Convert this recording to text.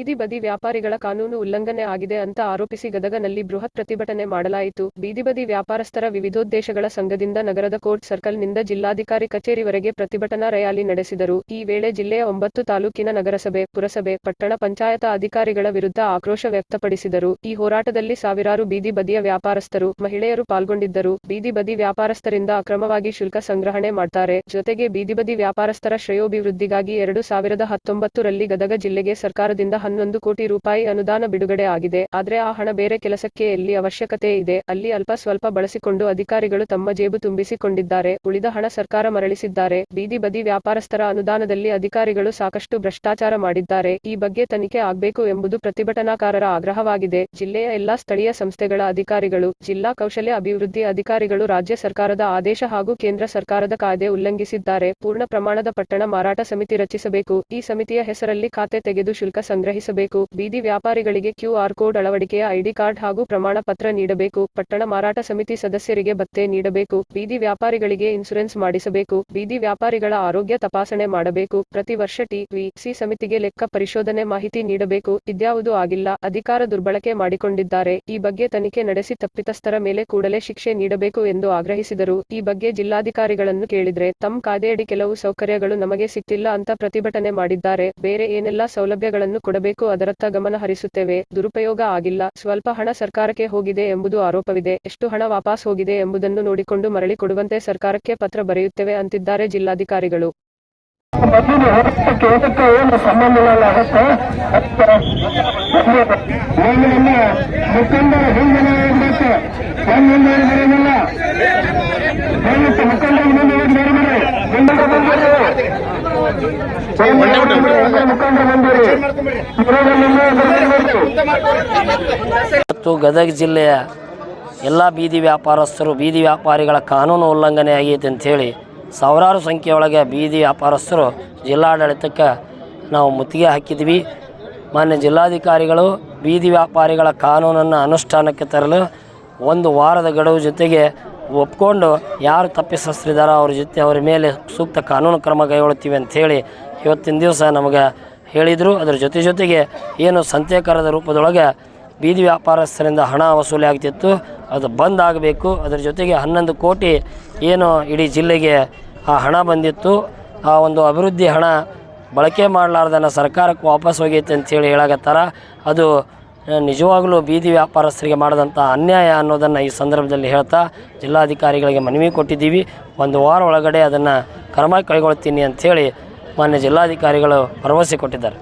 ಬೀದಿ ಬದಿ ವ್ಯಾಪಾರಿಗಳ ಕಾನೂನು ಉಲ್ಲಂಘನೆ ಆಗಿದೆ ಅಂತ ಆರೋಪಿಸಿ ಗದಗನಲ್ಲಿ ಬೃಹತ್ ಪ್ರತಿಭಟನೆ ಮಾಡಲಾಯಿತು. ಬೀದಿ ಬದಿ ವ್ಯಾಪಾರಸ್ಥರ ವಿವಿಧೋದ್ದೇಶಗಳ ಸಂಘದಿಂದ ನಗರದ ಕೋರ್ಟ್ ಸರ್ಕಲ್ನಿಂದ ಜಿಲ್ಲಾಧಿಕಾರಿ ಕಚೇರಿವರೆಗೆ ಪ್ರತಿಭಟನಾ ರ್ಯಾಲಿ ನಡೆಸಿದರು. ಈ ವೇಳೆ ಜಿಲ್ಲೆಯ ಒಂಬತ್ತು ತಾಲೂಕಿನ ನಗರಸಭೆ, ಪುರಸಭೆ, ಪಟ್ಟಣ ಪಂಚಾಯತ ಅಧಿಕಾರಿಗಳ ವಿರುದ್ಧ ಆಕ್ರೋಶ ವ್ಯಕ್ತಪಡಿಸಿದರು. ಈ ಹೋರಾಟದಲ್ಲಿ ಸಾವಿರಾರು ಬೀದಿ ಬದಿಯ ವ್ಯಾಪಾರಸ್ಥರು, ಮಹಿಳೆಯರು ಪಾಲ್ಗೊಂಡಿದ್ದರು. ಬೀದಿ ಬದಿ ವ್ಯಾಪಾರಸ್ಥರಿಂದ ಅಕ್ರಮವಾಗಿ ಶುಲ್ಕ ಸಂಗ್ರಹಣೆ ಮಾಡ್ತಾರೆ. ಜೊತೆಗೆ ಬೀದಿ ಬದಿ ವ್ಯಾಪಾರಸ್ಥರ ಶ್ರೇಯೋಭಿವೃದ್ಧಿಗಾಗಿ ಎರಡು ಸಾವಿರದ ಹತ್ತೊಂಬತ್ತರಲ್ಲಿ ಗದಗ ಜಿಲ್ಲೆಗೆ ಸರ್ಕಾರದಿಂದ ಹನ್ನೊಂದು ಕೋಟಿ ರೂಪಾಯಿ ಅನುದಾನ ಬಿಡುಗಡೆ ಆಗಿದೆ. ಆದ್ರೆ ಆ ಹಣ ಬೇರೆ ಕೆಲಸಕ್ಕೆ ಎಲ್ಲಿ ಅವಶ್ಯಕತೆ ಇದೆ? ಅಲ್ಲಿ ಅಲ್ಪ ಸ್ವಲ್ಪ ಬಳಸಿಕೊಂಡು ಅಧಿಕಾರಿಗಳು ತಮ್ಮ ಜೇಬು ತುಂಬಿಸಿಕೊಂಡಿದ್ದಾರೆ. ಉಳಿದ ಹಣ ಸರ್ಕಾರ ಮರಳಿಸಿದ್ದಾರೆ. ಬೀದಿ ಬದಿ ವ್ಯಾಪಾರಸ್ಥರ ಅನುದಾನದಲ್ಲಿ ಅಧಿಕಾರಿಗಳು ಸಾಕಷ್ಟು ಭ್ರಷ್ಟಾಚಾರ ಮಾಡಿದ್ದಾರೆ. ಈ ಬಗ್ಗೆ ತನಿಖೆ ಆಗಬೇಕು ಎಂಬುದು ಪ್ರತಿಭಟನಾಕಾರರ ಆಗ್ರಹವಾಗಿದೆ. ಜಿಲ್ಲೆಯ ಎಲ್ಲಾ ಸ್ಥಳೀಯ ಸಂಸ್ಥೆಗಳ ಅಧಿಕಾರಿಗಳು, ಜಿಲ್ಲಾ ಕೌಶಲ್ಯ ಅಭಿವೃದ್ಧಿ ಅಧಿಕಾರಿಗಳು ರಾಜ್ಯ ಸರ್ಕಾರದ ಆದೇಶ ಹಾಗೂ ಕೇಂದ್ರ ಸರ್ಕಾರದ ಕಾಯ್ದೆ ಉಲ್ಲಂಘಿಸಿದ್ದಾರೆ. ಪೂರ್ಣ ಪ್ರಮಾಣದ ಪಟ್ಟಣ ಮಾರಾಟ ಸಮಿತಿ ರಚಿಸಬೇಕು. ಈ ಸಮಿತಿಯ ಹೆಸರಲ್ಲಿ ಖಾತೆ ತೆಗೆದು ಶುಲ್ಕ ಸಂಗ್ರಹಿಸಬೇಕು ಬೀದಿ ವ್ಯಾಪಾರಿಗಳಿಗೆ ಕ್ಯೂಆರ್ ಕೋಡ್ ಅಳವಡಿಕೆಯ ಐಡಿ ಕಾರ್ಡ್ ಹಾಗೂ ಪ್ರಮಾಣ ಪತ್ರ ನೀಡಬೇಕು. ಪಟ್ಟಣ ಮಾರಾಟ ಸಮಿತಿ ಸದಸ್ಯರಿಗೆ ಭತ್ತೆ ನೀಡಬೇಕು. ಬೀದಿ ವ್ಯಾಪಾರಿಗಳಿಗೆ ಇನ್ಸುರೆನ್ಸ್ ಮಾಡಿಸಬೇಕು. ಬೀದಿ ವ್ಯಾಪಾರಿಗಳ ಆರೋಗ್ಯ ತಪಾಸಣೆ ಮಾಡಬೇಕು. ಪ್ರತಿ ವರ್ಷ ಟಿವಿ ಸಿ ಸಮಿತಿಗೆ ಲೆಕ್ಕ ಪರಿಶೋಧನೆ ಮಾಹಿತಿ ನೀಡಬೇಕು. ಇದ್ಯಾವುದೂ ಆಗಿಲ್ಲ. ಅಧಿಕಾರ ದುರ್ಬಳಕೆ ಮಾಡಿಕೊಂಡಿದ್ದಾರೆ. ಈ ಬಗ್ಗೆ ತನಿಖೆ ನಡೆಸಿ ತಪ್ಪಿತಸ್ಥರ ಮೇಲೆ ಕೂಡಲೇ ಶಿಕ್ಷೆ ನೀಡಬೇಕು ಎಂದು ಆಗ್ರಹಿಸಿದರು. ಈ ಬಗ್ಗೆ ಜಿಲ್ಲಾಧಿಕಾರಿಗಳನ್ನು ಕೇಳಿದ್ರೆ, ತಮ್ಮ ಕಾಯ್ದೆಯಡಿ ಕೆಲವು ಸೌಕರ್ಯಗಳು ನಮಗೆ ಸಿಕ್ಕಿಲ್ಲ ಅಂತ ಪ್ರತಿಭಟನೆ ಮಾಡಿದ್ದಾರೆ. ಬೇರೆ ಏನೆಲ್ಲಾ ಸೌಲಭ್ಯಗಳನ್ನು ಕೊಡಬೇಕು? ಅದರತ್ತ ಗಮನ ಹರಿಸುತ್ತೇವೆ. ದುರುಪಯೋಗ ಆಗಿಲ್ಲ. ಸ್ವಲ್ಪ ಹಣ ಸರ್ಕಾರಕ್ಕೆ ಹೋಗಿದೆ ಎಂಬುದು ಆರೋಪವಿದೆ. ಎಷ್ಟು ಹಣ ವಾಪಸ್ ಹೋಗಿದೆ ಎಂಬುದನ್ನು ನೋಡಿಕೊಂಡು ಮರಳಿ ಕೊಡುವಂತೆ ಸರ್ಕಾರಕ್ಕೆ ಪತ್ರ ಬರೆಯುತ್ತೇವೆ ಅಂತಿದ್ದಾರೆ ಜಿಲ್ಲಾಧಿಕಾರಿಗಳು. ಮುಖಂಡರು ಬಂದಿರಿ ಮತ್ತು ಗದಗ ಜಿಲ್ಲೆಯ ಎಲ್ಲ ಬೀದಿ ವ್ಯಾಪಾರಸ್ಥರು, ಬೀದಿ ವ್ಯಾಪಾರಿಗಳ ಕಾನೂನು ಉಲ್ಲಂಘನೆ ಆಗೈತೆ ಅಂಥೇಳಿ ಸಾವಿರಾರು ಸಂಖ್ಯೆಯೊಳಗೆ ಬೀದಿ ವ್ಯಾಪಾರಸ್ಥರು ಜಿಲ್ಲಾಡಳಿತಕ್ಕೆ ನಾವು ಮುತ್ತಿಗೆ ಹಾಕಿದ್ವಿ. ಮಾನ್ಯ ಜಿಲ್ಲಾಧಿಕಾರಿಗಳು ಬೀದಿ ವ್ಯಾಪಾರಿಗಳ ಕಾನೂನನ್ನು ಅನುಷ್ಠಾನಕ್ಕೆ ತರಲು ಒಂದು ವಾರದ ಗಡುವು ಜೊತೆಗೆ ಒಪ್ಕೊಂಡು ಯಾರು ತಪ್ಪಿಸಿದಾರೋ ಅವ್ರ ಜೊತೆ ಅವ್ರ ಮೇಲೆ ಸೂಕ್ತ ಕಾನೂನು ಕ್ರಮ ಕೈಗೊಳ್ತೀವಿ ಅಂಥೇಳಿ ಇವತ್ತಿನ ದಿವಸ ನಮಗೆ ಹೇಳಿದರು. ಅದರ ಜೊತೆ ಜೊತೆಗೆ ಏನು ಸಂತೆಕರದ ರೂಪದೊಳಗೆ ಬೀದಿ ವ್ಯಾಪಾರಸ್ಥರಿಂದ ಹಣ ವಸೂಲಿ ಆಗ್ತಿತ್ತು. ಅದು ಬಂದ್ ಆಗಬೇಕು. ಅದರ ಜೊತೆಗೆ ಹನ್ನೊಂದು ಕೋಟಿ ಏನು ಇಡೀ ಜಿಲ್ಲೆಗೆ ಆ ಹಣ ಬಂದಿತ್ತು. ಆ ಒಂದು ಅಭಿವೃದ್ಧಿ ಹಣ ಬಳಕೆ ಮಾಡಲಾರ್ದನ್ನ ಸರ್ಕಾರಕ್ಕೆ ವಾಪಸ್ ಹೋಗೈತೆ ಅಂತೇಳಿ ಹೇಳಾಗತ್ತಾರ ಅದು ನಿಜವಾಗಲೂ ಬೀದಿ ವ್ಯಾಪಾರಸ್ಥರಿಗೆ ಮಾಡಿದಂಥ ಅನ್ಯಾಯ ಅನ್ನೋದನ್ನು ಈ ಸಂದರ್ಭದಲ್ಲಿ ಹೇಳ್ತಾ ಜಿಲ್ಲಾಧಿಕಾರಿಗಳಿಗೆ ಮನವಿ ಕೊಟ್ಟಿದ್ದೀವಿ. ಒಂದು ವಾರ ಒಳಗಡೆ ಅದನ್ನು ಕ್ರಮ ಕೈಗೊಳ್ತೀನಿ ಅಂಥೇಳಿ ಮಾನ್ಯ ಜಿಲ್ಲಾಧಿಕಾರಿಗಳು ಭರವಸೆ ಕೊಟ್ಟಿದ್ದಾರೆ.